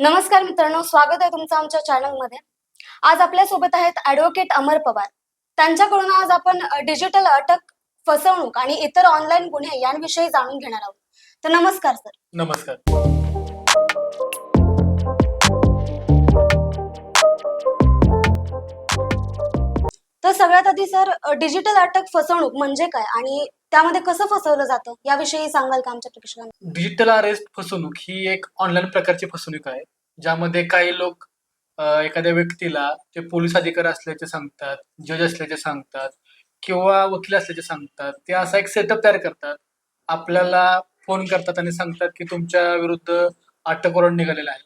नमस्कार मित्रांनो स्वागत आहे तुमचं आमच्या चॅनलमध्ये आज आपल्यासोबत आहेत ऍडव्होकेट अमर पवार. त्यांच्याकडून आज आपण डिजिटल अटक फसवणूक आणि इतर ऑनलाईन गुन्हे यांविषयी जाणून घेणार आहोत. तर नमस्कार सर नमस्कार. तर सगळ्यात आधी सर डिजिटल अटक फसवणूक म्हणजे काय? आणि त्यामध्ये कसं फसवलं जातं? याविषयी सांगाल का आमच्या प्रेक्षकांना? डिजिटल अरेस्ट फसवणूक ही एक ऑनलाईन प्रकारची फसवणूक आहे. ज्यामध्ये काही लोक एखाद्या व्यक्तीला ते पोलीस अधिकारी असल्याचे सांगतात जज असल्याचे सांगतात किंवा वकील असल्याचे सांगतात ते असा एक सेटअप तयार करतात. आपल्याला फोन करतात आणि सांगतात की तुमच्या विरुद्ध अटक वॉरंट निघालेला आहे.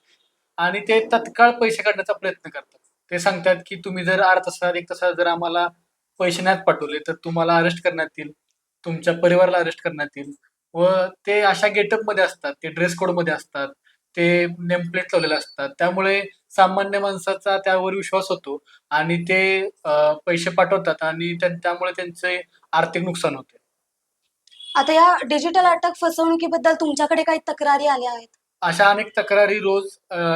आणि ते तत्काळ पैसे काढण्याचा प्रयत्न करतात. ते सांगतात की तुम्ही जर अर्धा तासात एक तासात जर आम्हाला पैसे नाहीत पाठवले तर तुम्हाला अरेस्ट करण्यात येईल. तुमच्या परिवाराला अरेस्ट करण्यात येईल. व ते अशा गेटअपमध्ये असतात ते ड्रेस कोडमध्ये असतात ते नेमप्लेट लावलेले असतात. त्यामुळे सामान्य माणसाचा त्यावर विश्वास होतो आणि ते पैसे पाठवतात आणि त्या- त्यामुळे त्यांचे आर्थिक नुकसान होते. आता या डिजिटल अटक फसवणुकीबद्दल तुमच्याकडे काही तक्रारी आल्या आहेत? अशा अनेक तक्रारी रोज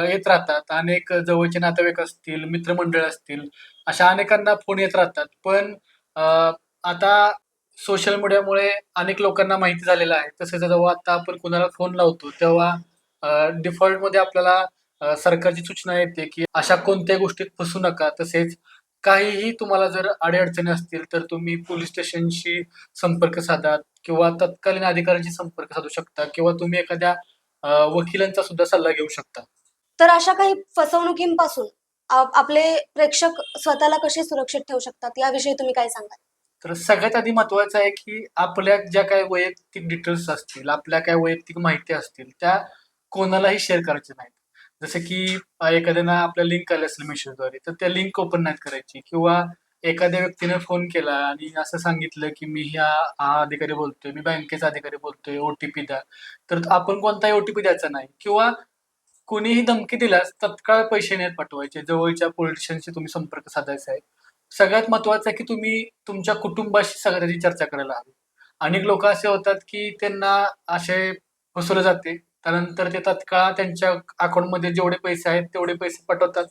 येत राहतात. अनेक जवळचे नातेवाईक असतील मित्रमंडळ असतील अशा अनेकांना फोन येत राहतात. पण आता सोशल मीडियामुळे अनेक लोकांना माहिती झालेलं आहे. तसेच जेव्हा आता आपण कोणाला फोन लावतो तेव्हा डिफॉल्टमध्ये आपल्याला अ, सरकारची सूचना येते की अशा कोणत्याही गोष्टीत फसू नका. तसेच काहीही तुम्हाला जर अडीअडचणी असतील तर तुम्ही पोलीस स्टेशनशी संपर्क साधा किंवा तत्कालीन अधिकाऱ्यांशी संपर्क साधू शकता किंवा तुम्ही एखाद्या अ, वकिलांचा सुद्धा सल्ला घेऊ शकता. तर अशा काही फसवणुकींपासून आप- आपले प्रेक्षक स्वतःला कसे सुरक्षित ठेवू शकतात? याविषयी तुम्ही काय सांगाल? तर सगळ्यात आधी महत्वाचं आहे की आपल्या ज्या काही वैयक्तिक डिटेल्स असतील आपल्या काय वैयक्तिक माहिती असतील त्या कोणालाही शेअर करायच्या नाहीत. जसं की एखाद्यानं आपल्या लिंक आले असेल मेशोद्वारे तर त्या लिंक ओपन नाही करायची. किंवा एखाद्या व्यक्तीने फोन केला आणि असं सांगितलं की मी ह्या हा अधिकारी बोलतोय मी बँकेचा अधिकारी बोलतोय ओटीपी द्या तर आपण कोणताही ओटीपी द्यायचा नाही. किंवा कोणीही धमकी दिल्यास तत्काळ पैसे नाहीत पाठवायचे. जवळच्या पोलिटिशियनशी तुम्ही संपर्क साधायचा आहे. सगळ्यात महत्वाचं आहे की तुम्ही तुमच्या कुटुंबाशी सगळ्याची चर्चा करायला हवी. अनेक लोक असे होतात की त्यांना असे फसवलं जाते. त्यानंतर ते तत्काळ त्यांच्या अकाउंटमध्ये जेवढे पैसे आहेत तेवढे पैसे पाठवतात.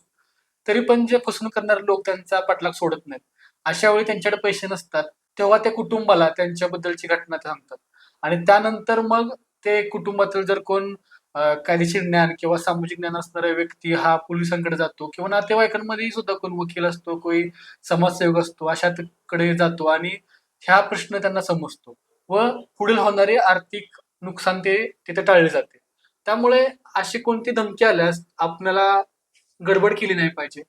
तरी पण जे फसवणूक करणारे लोक त्यांचा पाठलाग सोडत नाहीत. अशा वेळी त्यांच्याकडे पैसे नसतात. तेव्हा त्या कुटुंबाला त्यांच्याबद्दलची घटना सांगतात. आणि त्यानंतर मग ते कुटुंबातील जर कोण कायदेशीर ज्ञान किंवा सामाजिक ज्ञान असणारा व्यक्ती हा पोलिसांकडे जातो किंवा नातेवाईकांमध्ये सुद्धा कोण वकील असतो कोणी समाजसेवक असतो अशाकडे जातो आणि ह्या प्रश्न त्यांना समजतो व पुढील होणारे आर्थिक नुकसान ते तिथे टाळले जाते. त्यामुळे अशी कोणती धमकी आल्यास आपल्याला गडबड केली नाही पाहिजे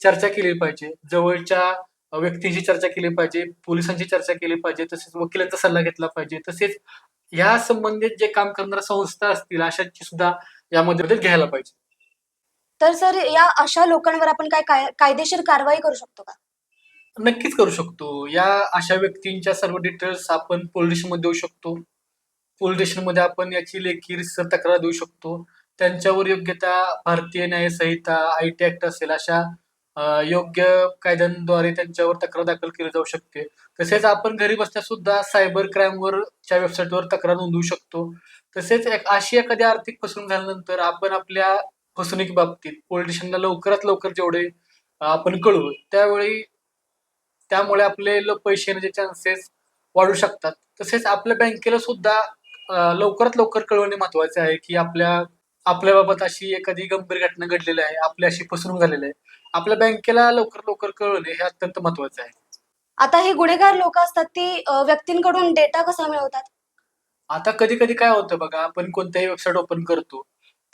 चर्चा केली पाहिजे जवळच्या व्यक्तींशी चर्चा केली पाहिजे पोलिसांची चर्चा केली पाहिजे तसेच वकिलांचा सल्ला घेतला पाहिजे तसेच या संबंधित जे काम करणाऱ्या संस्था असतील अशांची सुद्धा यामध्ये मदत घ्यायला पाहिजे. तर सर या अशा लोकांवर आपण काय काय कायदेशीर कारवाई करू शकतो का? नक्कीच करू शकतो. या अशा व्यक्तींच्या सर्व डिटेल्स आपण पोलीस स्टेशनमध्ये देऊ शकतो. पोलीस स्टेशनमध्ये आपण याची लेखी रिसर तक्रार देऊ शकतो. त्यांच्यावर योग्य त्या भारतीय न्याय संहिता आय टी ऍक्ट असेल अशा योग्य कायद्यांद्वारे त्यांच्यावर तक्रार दाखल केली जाऊ शकते. तसेच आपण घरी बसल्या सुद्धा सायबर क्राईमवर च्या वेबसाईटवर तक्रार नोंदवू शकतो. तसेच अशी एखादी आर्थिक फसवणूक झाल्यानंतर आपण आपल्या फसवणुकी बाबतीत पोलिटिशियनला लवकरात लवकर जेवढे आपण कळू त्यावेळी त्यामुळे आपले पैसे येण्याचे चान्सेस वाढू शकतात. तसेच आपल्या बँकेला सुद्धा लवकरात लवकर कळवणे महत्त्वाचे आहे की आपल्या आपल्या बाबत अशी एखादी गंभीर घटना घडलेली आहे आपली अशी फसवणूक झालेली आहे. आपल्या बँकेला लवकर लवकर कळवणे हे अत्यंत महत्त्वाचे आहे. आता ही गुन्हेगार लोक असतात ती अ, व्यक्तींकडून डेटा कसा मिळवतात? आता कधी कधी काय होतं बघा आपण कोणत्याही वेबसाईट ओपन करतो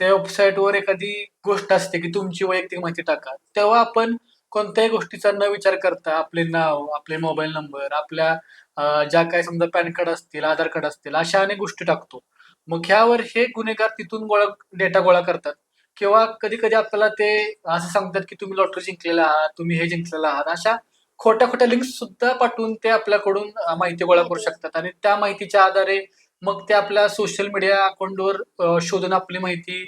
त्या वेबसाईटवर एखादी गोष्ट असते की तुमची वैयक्तिक माहिती टाका. तेव्हा आपण कोणत्याही गोष्टीचा न विचार करता आपले नाव आपले मोबाईल नंबर आपल्या अं, ज्या काही समजा पॅन कार्ड असतील आधार कार्ड असतील अशा अनेक गोष्टी टाकतो. मग ह्यावर हे गुन्हेगार तिथून गोळा डेटा गोळा करतात. किंवा कधी कधी आपल्याला ते असं सांगतात की तुम्ही लॉटरी जिंकलेला आहात तुम्ही हे जिंकलेला आहात. अशा खोट्या खोट्या लिंक्स सुद्धा पाठवून ते आपल्याकडून माहिती गोळा करू शकतात. आणि त्या माहितीच्या आधारे मग ते आपल्या सोशल मीडिया अकाउंटवर शोधून आपली माहिती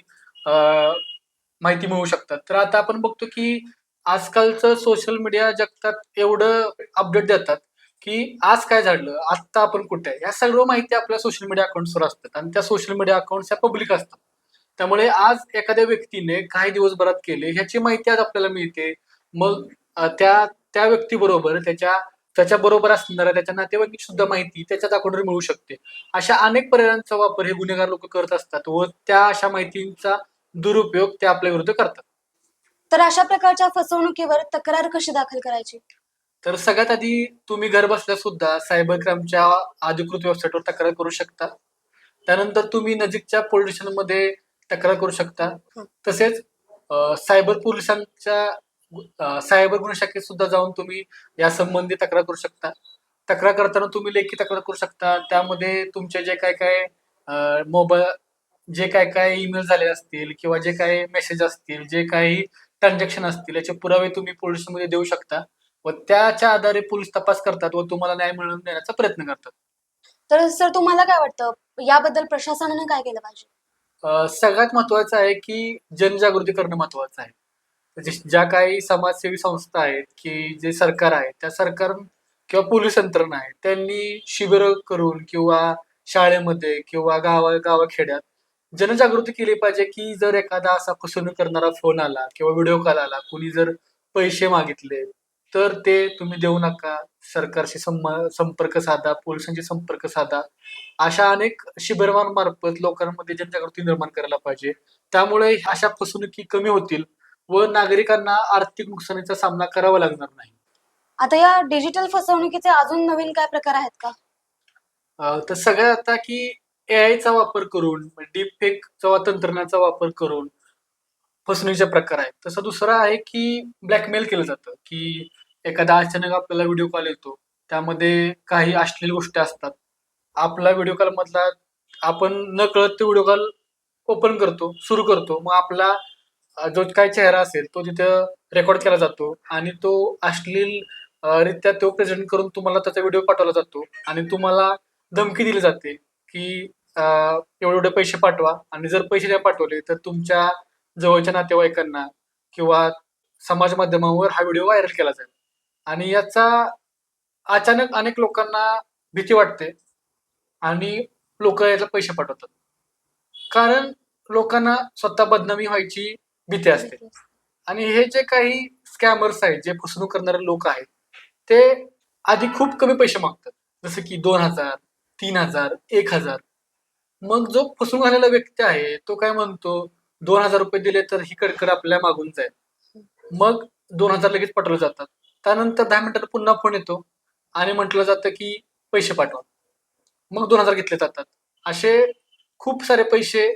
माहिती मिळवू शकतात. तर आता आपण बघतो की आजकालचं सोशल मीडिया जगतात एवढं अपडेट देतात. की आज काय झालं? आत्ता आपण कुठे आहे? या सर्व माहिती आपल्या सोशल मीडिया अकाउंट्सवर असतात आणि त्या सोशल मीडिया अकाउंट्स ह्या पब्लिक असतात. त्यामुळे आज एखाद्या व्यक्तीने काही दिवसभरात केले ह्याची माहिती आज आपल्याला मिळते. मग त्या त्या व्यक्तीबरोबर त्याच्या त्याच्या बरोबर असणाऱ्या त्याच्या नातेवाईक सुद्धा माहिती त्याच्याच अकाउंटवर मिळू शकते. अशा अनेक पर्यायांचा वापर हे गुन्हेगार लोक करत असतात व त्या अशा माहितींचा दुरुपयोग ते आपल्या विरुद्ध करतात. तर अशा प्रकारच्या फसवणुकीवर तक्रार कशी दाखल करायची? तर सगळ्यात आधी तुम्ही घर बसल्या सुद्धा सायबर क्राईमच्या अधिकृत वेबसाईटवर तक्रार करू शकता. त्यानंतर तुम्ही नजीकच्या पोलीस स्टेशनमध्ये तक्रार करू शकता. तसेच सायबर पोलिसांच्या सायबर गुन्हे शाखेत सुद्धा जाऊन तुम्ही या संबंधी तक्रार करू शकता. तक्रार करताना तुम्ही लेखी तक्रार करू शकता. त्यामध्ये तुमचे जे काय काय मोबाईल जे काय काय ईमेल झाले असतील किंवा जे काही मेसेज असतील जे काही ट्रान्झॅक्शन असतील याचे पुरावे तुम्ही पोलिसांमध्ये देऊ शकता. व त्याच्या आधारे पोलीस तपास करतात व तुम्हाला न्याय मिळवून देण्याचा प्रयत्न करतात. तर सर तुम्हाला काय वाटतं? याबद्दल प्रशासनाने काय केलं पाहिजे? अ, सगळ्यात महत्वाचं आहे की जनजागृती करणं महत्वाचं आहे. म्हणजे ज्या काही समाजसेवी संस्था आहेत की जे सरकार आहे त्या सरकार किंवा पोलीस यंत्रणा आहे त्यांनी शिबिरं करून किंवा शाळेमध्ये किंवा गावा गावाखेड्यात जनजागृती केली पाहिजे की जर एखादा असा फसवणूक करणारा फोन आला किंवा व्हिडिओ कॉल आला कुणी जर पैसे मागितले तर ते तुम्ही देऊ नका. सरकारशी संपर्क साधा पोलिसांशी संपर्क साधा. अशा अनेक शिबिरांमार्फत लोकांमध्ये जनजागृती निर्माण करायला पाहिजे. त्यामुळे अशा फसवणुकी कमी होतील व नागरिकांना आर्थिक नुकसानीचा सामना करावा लागणार नाही. आता या डिजिटल फसवणुकीचे अजून नवीन काय प्रकार आहेत का? तर सगळ्यात आता की AI चा वापर करून डीप फेकचा तंत्रज्ञानाचा वापर करून फसवणुकीचे प्रकार आहेत. तसा दुसरा आहे की ब्लॅकमेल केलं जातं. की एखादा अचानक आपल्याला व्हिडिओ कॉल येतो त्यामध्ये काही अश्लील गोष्टी असतात. आपला व्हिडिओ कॉल मधला आपण न कळत ते व्हिडिओ कॉल ओपन करतो सुरू करतो. मग आपला जो काय चेहरा असेल तो तिथं रेकॉर्ड केला जातो आणि तो अश्लील रित्या तो प्रेझेंट करून तुम्हाला त्याचा व्हिडिओ पाठवला जातो आणि तुम्हाला धमकी दिली जाते की एवढे एवढे पैसे पाठवा आणि जर पैसे नाही पाठवले तर तुमच्या जवळच्या नातेवाईकांना किंवा समाज माध्यमावर हा व्हिडिओ व्हायरल केला जाईल. आणि याचा अचानक अनेक लोकांना भीती वाटते आणि लोक याला पैसे पाठवतात. कारण लोकांना स्वतः बदनामी व्हायची भीती असते. आणि हे जे काही स्कॅमर्स आहेत जे फसवणूक करणारे लोक आहेत ते आधी खूप कमी पैसे मागतात. जसं की दोन हजार तीन हजार एक हजार. मग जो फसवून झालेला व्यक्ती आहे तो काय म्हणतो दोन हजार रुपये दिले तर ही कडकड आपल्या मागून जाईल. मग दोन हजार लगेच पाठवले जातात. त्यानंतर दहा मिनिटात पुन्हा फोन येतो आणि म्हटलं जातं की पैसे पाठवा. मग दोन हजार घेतले जातात. असे खूप सारे पैसे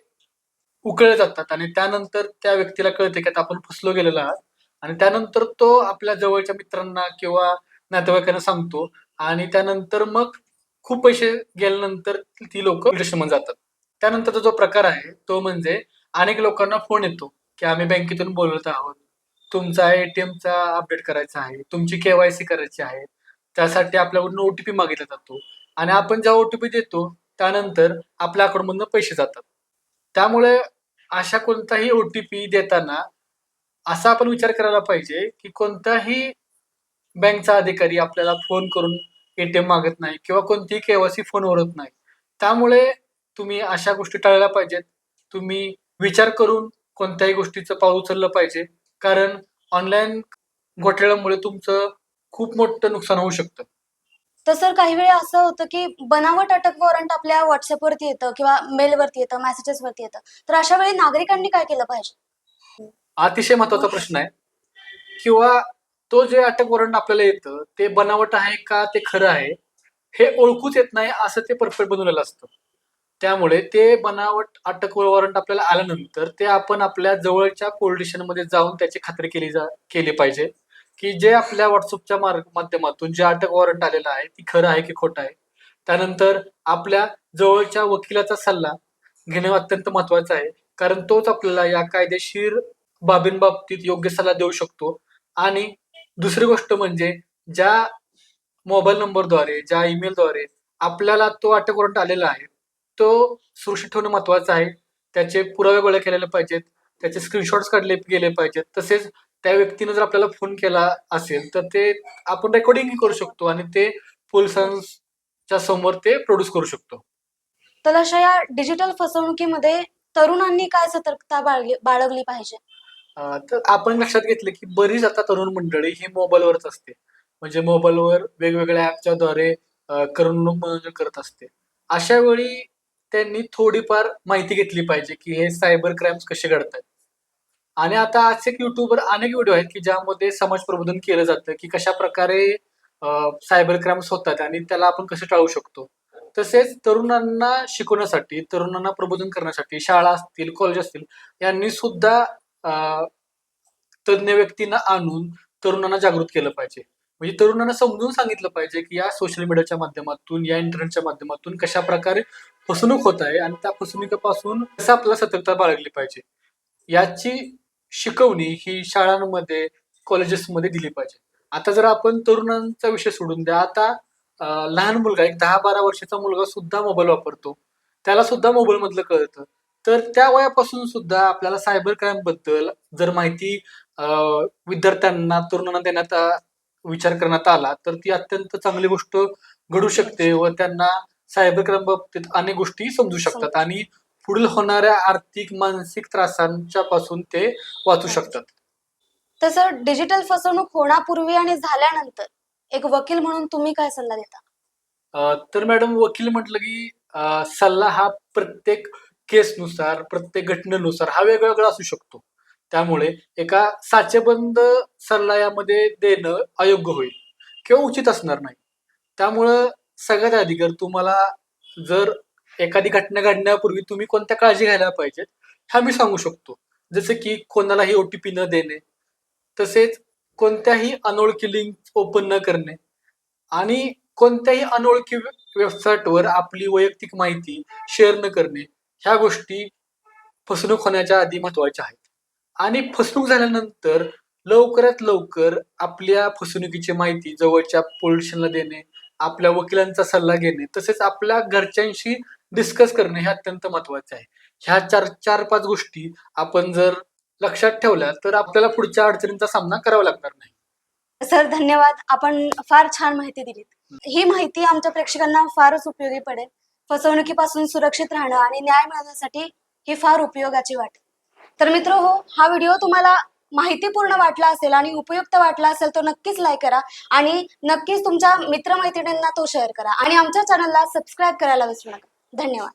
उकळले जातात आणि त्यानंतर त्या व्यक्तीला कळते की आता आपण फसलो गेलेलो आहात. आणि त्यानंतर तो आपल्या जवळच्या मित्रांना किंवा नातेवाईकांना सांगतो आणि त्यानंतर मग खूप पैसे गेल्यानंतर ती लोक मध्ये जातात. त्यानंतरचा जो प्रकार आहे तो म्हणजे अनेक लोकांना फोन येतो की आम्ही बँकेतून बोलत आहोत. तुमचा एटीएमचा अपडेट करायचा आहे तुमची केवायसी करायची आहे त्यासाठी आपल्याकडून ओटीपी मागितला जातो. आणि आपण जेव्हा ओटीपी देतो त्यानंतर आपल्या अकाउंटमधनं पैसे जातात. त्यामुळे अशा कोणताही ओटीपी देताना असा आपण विचार करायला पाहिजे की कोणताही बँकचा अधिकारी आपल्याला फोन करून एटीएम मागत नाही किंवा कोणतीही केवायसी फोनवर होत नाही. त्यामुळे तुम्ही अशा गोष्टी टाळल्या पाहिजेत. तुम्ही विचार करून कोणत्याही गोष्टीचं पाऊल उचललं पाहिजे. कारण ऑनलाईन घोटाळ्यामुळे तुमचं खूप मोठं नुकसान होऊ शकतं. तर सर काही वेळा असं होतं की बनावट अटक वॉरंट आपल्या व्हॉट्सअपवरती येतं किंवा मेलवरती येतं मेसेजेसवरती येतं. तर अशा वेळी नागरिकांनी काय केलं पाहिजे? अतिशय महत्त्वाचा प्रश्न आहे. किंवा तो जे अटक वॉरंट आपल्याला येतं ते बनावट आहे का ते खरं आहे हे ओळखूच येत नाही असं ते परफेक्ट बनवलेलं असतं. त्यामुळे ते बनावट अटक वॉरंट आपल्याला आल्यानंतर ते आपण आपल्या जवळच्या पोलीसमध्ये जाऊन त्याची खात्री केली जा केली पाहिजे. की जे आपल्या व्हॉट्सअपच्या माध्यमातून जे अटक वॉरंट आलेलं आहे ती खरं आहे की खोटं आहे. त्यानंतर आपल्या जवळच्या वकिलाचा सल्ला घेणे अत्यंत महत्वाचं आहे. कारण तोच आपल्याला या कायदेशीर बाबींबाबतीत योग्य सल्ला देऊ शकतो. आणि दुसरी गोष्ट म्हणजे ज्या मोबाईल नंबरद्वारे ज्या ईमेलद्वारे आपल्याला तो अटक वॉरंट आलेला आहे तो सुरक्षित ठेवणं महत्वाचं आहे. त्याचे पुरावे गोळा केलेले पाहिजेत. त्याचे स्क्रीनशॉट्स काढले गेले पाहिजेत. तसेच त्या व्यक्तीनं जर आपल्याला फोन केला असेल तर ते आपण रेकॉर्डिंग करू शकतो आणि ते पोलिसांच्या समोर ते प्रोड्यूस करू शकतो. तर अशा या डिजिटल फसवणुकीमध्ये तरुणांनी काय सतर्कता बाळगली बाळगली पाहिजे? तर आपण लक्षात घेतलं की बरीच आता तरुण मंडळी ही मोबाईलवरच असते. म्हणजे मोबाईलवर वेगवेगळ्या ऍपच्या द्वारे करमणूक मनोरंजन करत असते. अशा वेळी त्यांनी थोडीफार माहिती घेतली पाहिजे की हे सायबर क्राईम्स कसे घडतात. आणि आता असे युट्यूबवर अनेक व्हिडिओ आहेत की ज्यामध्ये समाज प्रबोधन केलं जातं की कशा प्रकारे सायबर क्राईम्स होतात आणि त्याला आपण कसं टाळू शकतो. तसेच तरुणांना शिकवण्यासाठी तरुणांना प्रबोधन करण्यासाठी शाळा असतील कॉलेज असतील यांनी सुद्धा अं, तज्ज्ञ व्यक्तींना आणून तरुणांना जागृत केलं पाहिजे. म्हणजे तरुणांना समजून सांगितलं पाहिजे की या सोशल मीडियाच्या माध्यमातून या इंटरनेटच्या माध्यमातून कशा प्रकारे फसवणूक होत आहे आणि त्या फसवणुकीपासून कसं आपल्याला सतर्कता बाळगली पाहिजे. याची शिकवणी ही शाळांमध्ये कॉलेजेसमध्ये दिली पाहिजे. आता जर आपण तरुणांचा विषय सोडून द्या आता लहान मुलगा एक दहा बारा वर्षाचा मुलगा सुद्धा मोबाईल वापरतो. त्याला सुद्धा मोबाईल मधलं कळतं. तर त्या वयापासून सुद्धा आपल्याला सायबर क्राईमबद्दल जर माहिती विद्यार्थ्यांना तरुणांना देण्यात विचार करण्यात आला तर ती अत्यंत चांगली गोष्ट घडू शकते व त्यांना सायबर क्राईम बाबतीत अनेक गोष्टी समजू शकतात आणि पुढील होणाऱ्या आर्थिक मानसिक त्रासांच्या पासून ते वाचू शकतात. तसं डिजिटल फसवणूक होण्यापूर्वी आणि झाल्यानंतर एक वकील म्हणून तुम्ही काय सल्ला देता? तर मॅडम वकील म्हटलं की सल्ला हा प्रत्येक केसनुसार प्रत्येक घटनेनुसार हा वेगवेगळा असू शकतो. त्यामुळे एका साचेबंद सल्ला यामध्ये देणं अयोग्य होईल किंवा उचित असणार नाही. त्यामुळं सगळ्यात आधी जर तुम्हाला जर एखादी घटना घडण्यापूर्वी तुम्ही कोणत्या काळजी घ्यायला पाहिजेत ह्या मी सांगू शकतो. जसे की कोणालाही ओटीपी न देणे तसेच कोणत्याही अनोळखी लिंक ओपन न करणे आणि कोणत्याही अनोळखी वेबसाईटवर आपली वैयक्तिक माहिती शेअर न करणे ह्या गोष्टी फसवणूक होण्याच्या आधी महत्त्वाच्या आहेत. आणि फसवणूक झाल्यानंतर लवकरात लवकर आपल्या फसवणुकीची माहिती जवळच्या पोलीस स्टेशनला देणे आपल्या वकिलांचा सल्ला घेणे तसेच आपल्या घरच्यांशी डिस्कस करणे हे अत्यंत महत्त्वाचे आहे. ह्या चार चार पाच गोष्टी आपण जर लक्षात ठेवल्या तर आपल्याला पुढच्या अडचणींचा सामना करावा लागणार नाही. सर धन्यवाद. आपण फार छान माहिती दिलीत. ही माहिती आमच्या प्रेक्षकांना फारच उपयोगी पडेल. फसवणुकीपासून सुरक्षित राहणं आणि न्याय मिळवण्यासाठी ही फार उपयोगाची वाटेल तर मित्र हो हा व्हिडिओ तुम्हाला माहितीपूर्ण वाटला असेल आणि उपयुक्त वाटला असेल तर नक्कीच लाईक करा आणि नक्कीच तुमच्या मित्रमैत्रिणींना तो शेअर करा. आणि आमच्या चॅनलला सबस्क्राईब करायला विसरू नका. धन्यवाद.